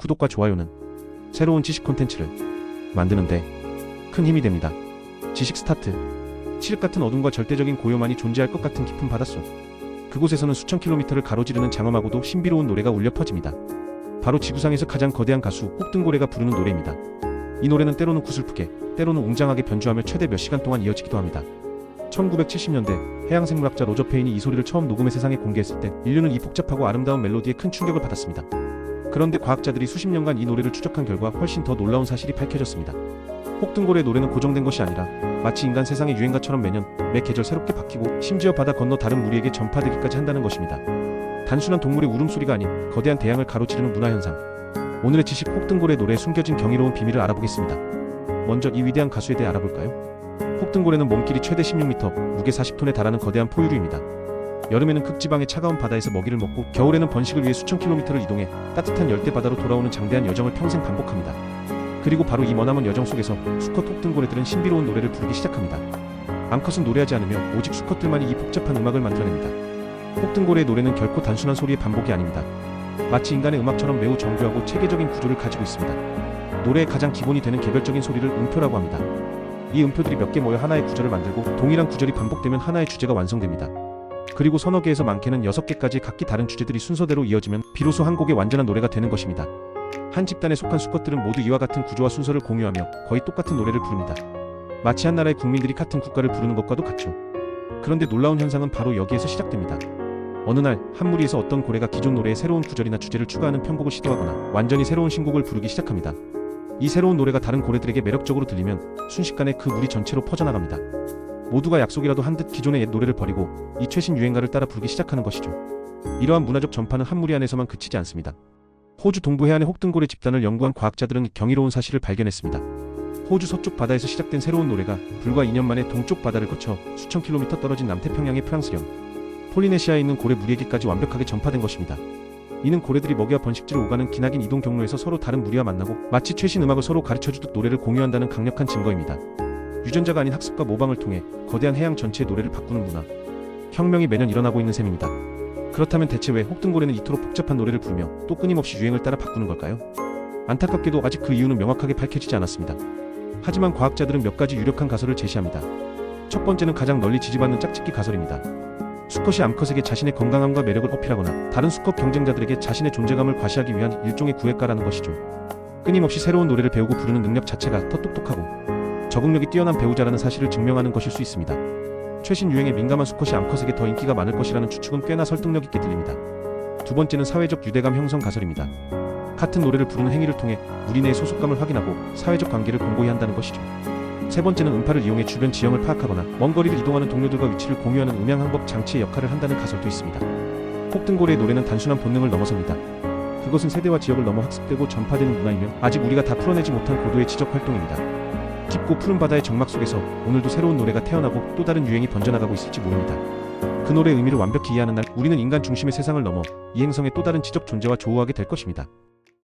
구독과 좋아요는 새로운 지식 콘텐츠를 만드는데 큰 힘이 됩니다. 지식 스타트. 칠흑 같은 어둠과 절대적인 고요만이 존재할 것 같은 깊은 바닷속. 그곳에서는 수천 킬로미터를 가로지르는 장엄하고도 신비로운 노래가 울려 퍼집니다. 바로 지구상에서 가장 거대한 가수 혹등고래가 부르는 노래입니다. 이 노래는 때로는 구슬프게, 때로는 웅장하게 변주하며 최대 몇 시간 동안 이어지기도 합니다. 1970년대 해양생물학자 로저 페인이 이 소리를 처음 녹음해 세상에 공개했을 때 인류는 이 복잡하고 아름다운 멜로디에 큰 충격을 받았습니다. 그런데 과학자들이 수십 년간 이 노래를 추적한 결과 훨씬 더 놀라운 사실이 밝혀졌습니다. 혹등고래의 노래는 고정된 것이 아니라 마치 인간 세상의 유행가처럼 매년 매 계절 새롭게 바뀌고 심지어 바다 건너 다른 무리에게 전파되기까지 한다는 것입니다. 단순한 동물의 울음소리가 아닌 거대한 대양을 가로지르는 문화현상. 오늘의 지식 혹등고래 노래에 숨겨진 경이로운 비밀을 알아보겠습니다. 먼저 이 위대한 가수에 대해 알아볼까요? 혹등고래는 몸길이 최대 16m, 무게 40톤에 달하는 거대한 포유류입니다. 여름에는 극지방의 차가운 바다에서 먹이를 먹고 겨울에는 번식을 위해 수천 킬로미터를 이동해 따뜻한 열대 바다로 돌아오는 장대한 여정을 평생 반복합니다. 그리고 바로 이 머나먼 여정 속에서 수컷 혹등고래들은 신비로운 노래를 부르기 시작합니다. 암컷은 노래하지 않으며 오직 수컷들만이 이 복잡한 음악을 만들어냅니다. 혹등고래의 노래는 결코 단순한 소리의 반복이 아닙니다. 마치 인간의 음악처럼 매우 정교하고 체계적인 구조를 가지고 있습니다. 노래의 가장 기본이 되는 개별적인 소리를 음표라고 합니다. 이 음표들이 몇 개 모여 하나의 구절을 만들고 동일한 구절이 반복되면 하나의 주제가 완성됩니다. 그리고 서너 개에서 많게는 여섯 개까지 각기 다른 주제들이 순서대로 이어지면 비로소 한 곡의 완전한 노래가 되는 것입니다. 한 집단에 속한 수컷들은 모두 이와 같은 구조와 순서를 공유하며 거의 똑같은 노래를 부릅니다. 마치 한 나라의 국민들이 같은 국가를 부르는 것과도 같죠. 그런데 놀라운 현상은 바로 여기에서 시작됩니다. 어느 날 한 무리에서 어떤 고래가 기존 노래에 새로운 구절이나 주제를 추가하는 편곡을 시도하거나 완전히 새로운 신곡을 부르기 시작합니다. 이 새로운 노래가 다른 고래들에게 매력적으로 들리면 순식간에 그 무리 전체로 퍼져나갑니다. 모두가 약속이라도 한 듯 기존의 옛 노래를 버리고 이 최신 유행가를 따라 부르기 시작하는 것이죠. 이러한 문화적 전파는 한 무리 안에서만 그치지 않습니다. 호주 동부 해안의 혹등고래 집단을 연구한 과학자들은 경이로운 사실을 발견했습니다. 호주 서쪽 바다에서 시작된 새로운 노래가 불과 2년 만에 동쪽 바다를 거쳐 수천 킬로미터 떨어진 남태평양의 프랑스령 폴리네시아에 있는 고래 무리에게까지 완벽하게 전파된 것입니다. 이는 고래들이 먹이와 번식지를 오가는 기나긴 이동 경로에서 서로 다른 무리와 만나고 마치 최신 음악을 서로 가르쳐주듯 노래를 공유한다는 강력한 증거입니다. 유전자가 아닌 학습과 모방을 통해 거대한 해양 전체의 노래를 바꾸는 문화. 혁명이 매년 일어나고 있는 셈입니다. 그렇다면 대체 왜 혹등고래는 이토록 복잡한 노래를 부르며 또 끊임없이 유행을 따라 바꾸는 걸까요? 안타깝게도 아직 그 이유는 명확하게 밝혀지지 않았습니다. 하지만 과학자들은 몇 가지 유력한 가설을 제시합니다. 첫 번째는 가장 널리 지지받는 짝짓기 가설입니다. 수컷이 암컷에게 자신의 건강함과 매력을 어필하거나 다른 수컷 경쟁자들에게 자신의 존재감을 과시하기 위한 일종의 구애가라는 것이죠. 끊임없이 새로운 노래를 배우고 부르는 능력 자체가 더 똑똑하고 적응력이 뛰어난 배우자라는 사실을 증명하는 것일 수 있습니다. 최신 유행에 민감한 수컷이 암컷에게 더 인기가 많을 것이라는 추측은 꽤나 설득력 있게 들립니다. 두 번째는 사회적 유대감 형성 가설입니다. 같은 노래를 부르는 행위를 통해 무리 내의 소속감을 확인하고 사회적 관계를 공고히 한다는 것이죠. 세 번째는 음파를 이용해 주변 지형을 파악하거나 먼 거리를 이동하는 동료들과 위치를 공유하는 음향 항법 장치의 역할을 한다는 가설도 있습니다. 혹등고래의 노래는 단순한 본능을 넘어섭니다. 그것은 세대와 지역을 넘어 학습되고 전파되는 문화이며 아직 우리가 다 풀어내지 못한 고도의 지적 활동입니다. 깊고 푸른 바다의 정막 속에서 오늘도 새로운 노래가 태어나고 또 다른 유행이 번져나가고 있을지 모릅니다. 그 노래의 의미를 완벽히 이해하는 날 우리는 인간 중심의 세상을 넘어 이 행성의 또 다른 지적 존재와 조우하게 될 것입니다.